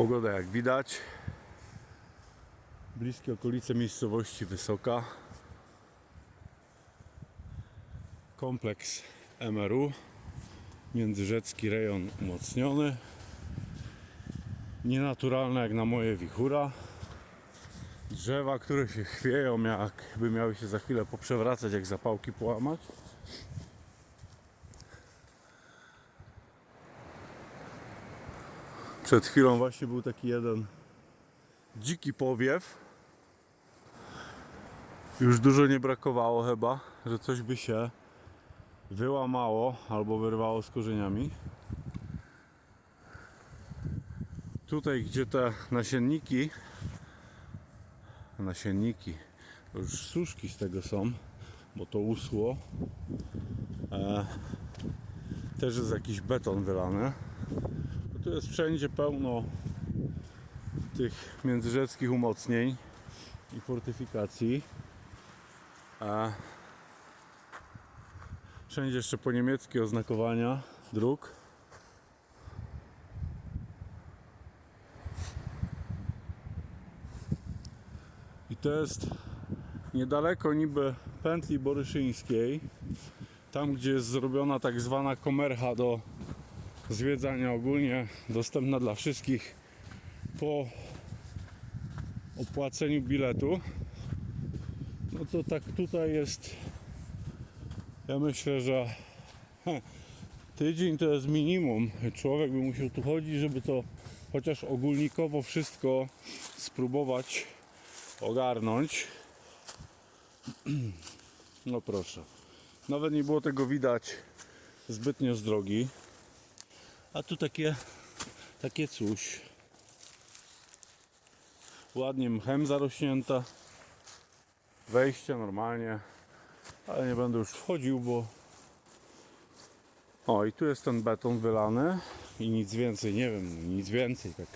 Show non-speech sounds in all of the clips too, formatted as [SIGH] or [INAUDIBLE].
Pogoda jak widać. Bliskie okolice miejscowości Wysoka. Kompleks MRU. Międzyrzecki rejon umocniony. Nienaturalne jak na moje wichura. Drzewa, które się chwieją, jakby miały się za chwilę poprzewracać, jak zapałki połamać. Przed chwilą właśnie był taki jeden dziki powiew. Już dużo nie brakowało chyba, że coś by się wyłamało albo wyrwało z korzeniami. Tutaj, gdzie te nasienniki, nasienniki, już suszki z tego są, bo to usło. E, też jest jakiś beton wylany. Tu jest wszędzie pełno tych międzyrzeckich umocnień i fortyfikacji. A wszędzie jeszcze po niemieckie oznakowania dróg. I to jest niedaleko niby pętli boryszyńskiej, tam gdzie jest zrobiona tak zwana komercha do zwiedzania ogólnie dostępna dla wszystkich po opłaceniu biletu. No to tak tutaj jest. Ja myślę, że [LAUGHS] tydzień to jest minimum. Człowiek by musiał tu chodzić, żeby to chociaż ogólnikowo wszystko spróbować ogarnąć. [CLEARS THROAT] No proszę. Nawet nie było tego widać zbytnio z drogi. A tu takie, takie coś. Ładnie mchem zarośnięta. Wejście normalnie. Ale nie będę już wchodził, bo... O, i tu jest ten beton wylany. I nic więcej, nie wiem, nic więcej. Tak.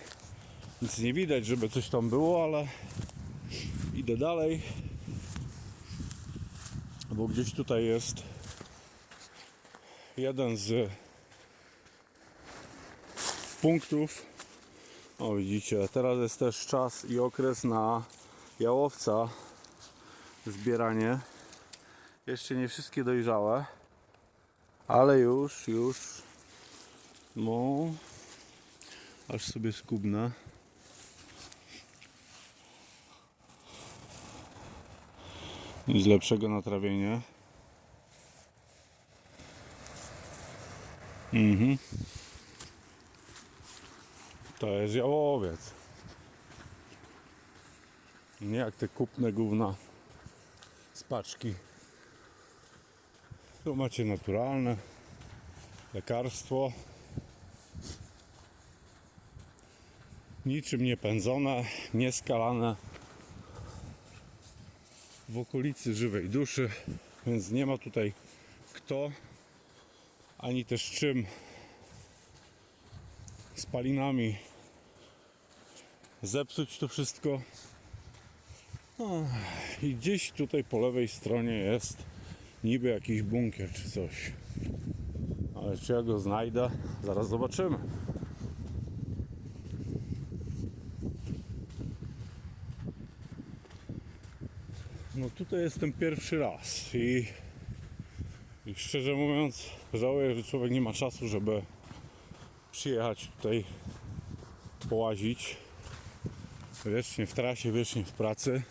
Nic nie widać, żeby coś tam było, ale... Idę dalej. Bo gdzieś tutaj jest jeden z punktów. O widzicie, teraz jest też czas i okres na jałowca zbieranie. Jeszcze nie wszystkie dojrzałe, ale już, już no aż sobie skubnę. Nic lepszego na trawienie. Mhm. To jest jałowiec. Nie jak te kupne gówna z paczki. Tu macie naturalne lekarstwo. Niczym nie pędzone, nie skalane w okolicy żywej duszy, więc nie ma tutaj kto ani też czym spalinami zepsuć to wszystko. No, I gdzieś tutaj po lewej stronie jest niby jakiś bunkier czy coś. Ale czy ja go znajdę? Zaraz zobaczymy. No tutaj jestem pierwszy raz i, i szczerze mówiąc żałuję, że człowiek nie ma czasu, żeby przyjechać tutaj połazić. Wiecznie w trasie, wiecznie w pracy.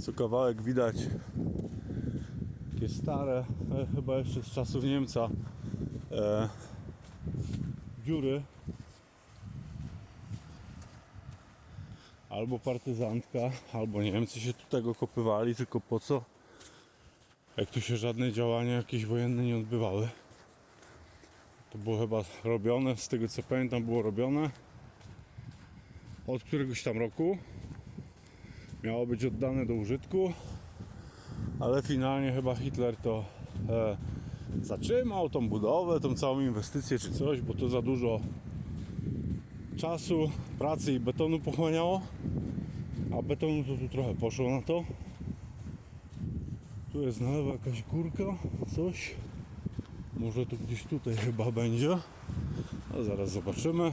Co kawałek widać takie stare, e, chyba jeszcze z czasów Niemca e, dziury albo partyzantka, albo Niemcy się tu tego kopywali, tylko po co? Jak tu się żadne działania jakieś wojenne nie odbywały. To było chyba robione, z tego co pamiętam było robione od któregoś tam roku. Miało być oddane do użytku, ale finalnie chyba Hitler to e, zatrzymał tą budowę, tą całą inwestycję czy coś, bo to za dużo czasu, pracy i betonu pochłaniało. A betonu to tu trochę poszło na to. Tu jest na lewo jakaś górka, coś. Może to gdzieś tutaj chyba będzie. A zaraz zobaczymy.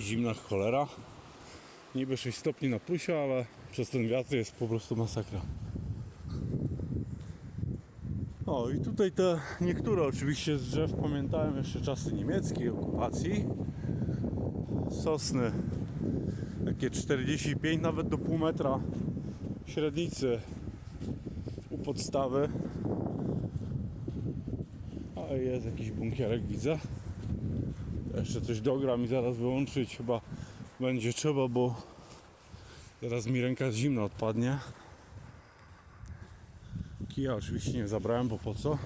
Zimna cholera. Niby 6 stopni na plusie, ale przez ten wiatr jest po prostu masakra. O i tutaj te niektóre oczywiście z drzew pamiętają jeszcze czasy niemieckiej okupacji. Sosny takie 45 nawet do pół metra średnicy u podstawy. A jest jakiś bunkierek widzę. Jeszcze coś dogram i zaraz wyłączyć chyba będzie trzeba, bo zaraz mi ręka zimna odpadnie. Kija oczywiście nie zabrałem, bo po co?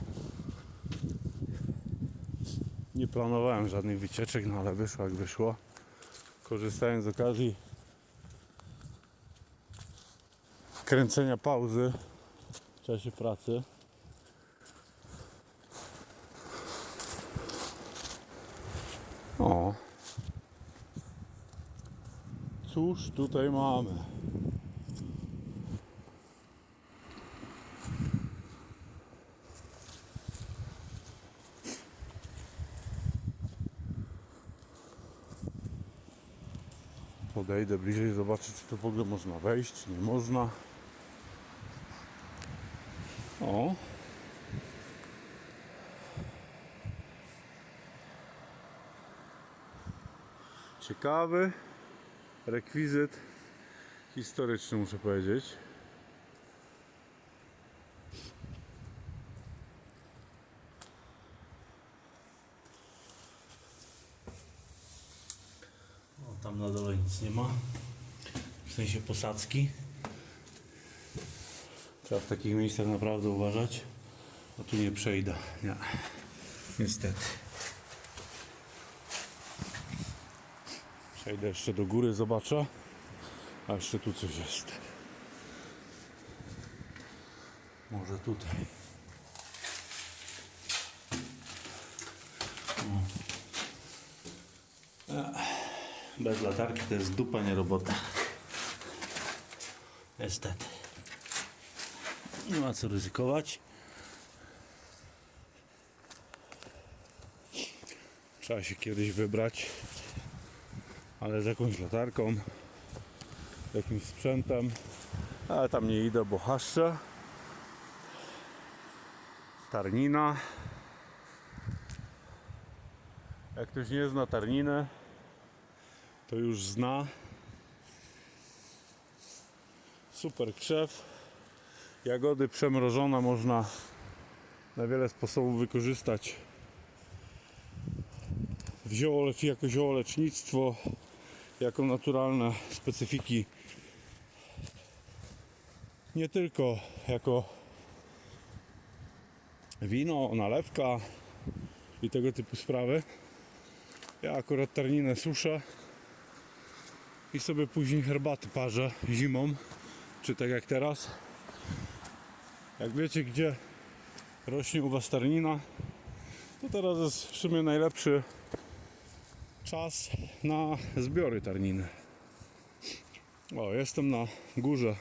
Nie planowałem żadnych wycieczek, no ale wyszło jak wyszło. Korzystając z okazji kręcenia pauzy w czasie pracy. O. Cóż tutaj mamy? Podejdę bliżej, zobaczę czy to w ogóle można wejść, czy nie można. O. Ciekawy rekwizyt historyczny, muszę powiedzieć. Tam na dole nic nie ma. W sensie posadzki. Trzeba w takich miejscach naprawdę uważać. A tu nie przejdę. Nie. Niestety. Przejdę jeszcze do góry, zobaczę. A jeszcze tu coś jest. Może tutaj. O. Ech, Bez latarki to jest dupa, nie robota. Niestety. Nie ma co ryzykować. Trzeba się kiedyś wybrać, ale z jakąś latarką, jakimś sprzętem. Ale tam nie idę, bo haszczę. Tarnina. Jak ktoś nie zna tarniny, to już zna. Super krzew. Jagody przemrożone można na wiele sposobów wykorzystać w ziołolecz, jako ziołolecznictwo, jako naturalne specyfiki. Nie tylko jako wino, nalewka i tego typu sprawy. Ja akurat tarninę suszę i sobie później herbaty parzę zimą, czy tak jak teraz. Jak wiecie, gdzie rośnie u Was tarnina, to teraz jest w sumie najlepszy czas na zbiory tarniny. O, jestem na górze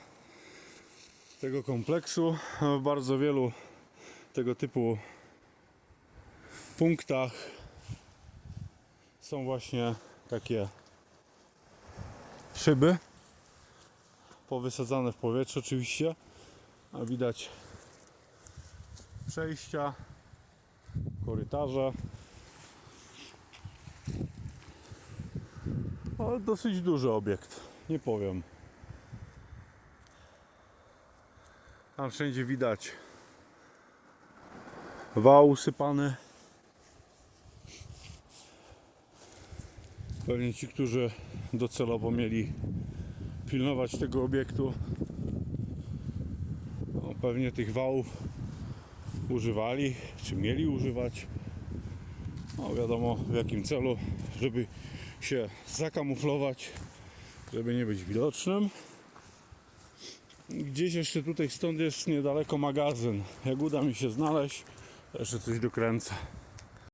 tego kompleksu. W bardzo wielu tego typu punktach są właśnie takie szyby. Powysadzane w powietrze oczywiście. A widać przejścia korytarze. Ale dosyć duży obiekt nie powiem. Tam wszędzie widać wał usypany. Pewnie ci, którzy docelowo mieli pilnować tego obiektu no, pewnie tych wałów używali, czy mieli używać. No wiadomo w jakim celu, żeby się zakamuflować, żeby nie być widocznym. Gdzieś jeszcze tutaj stąd jest niedaleko magazyn. Jak uda mi się znaleźć, jeszcze coś dokręcę.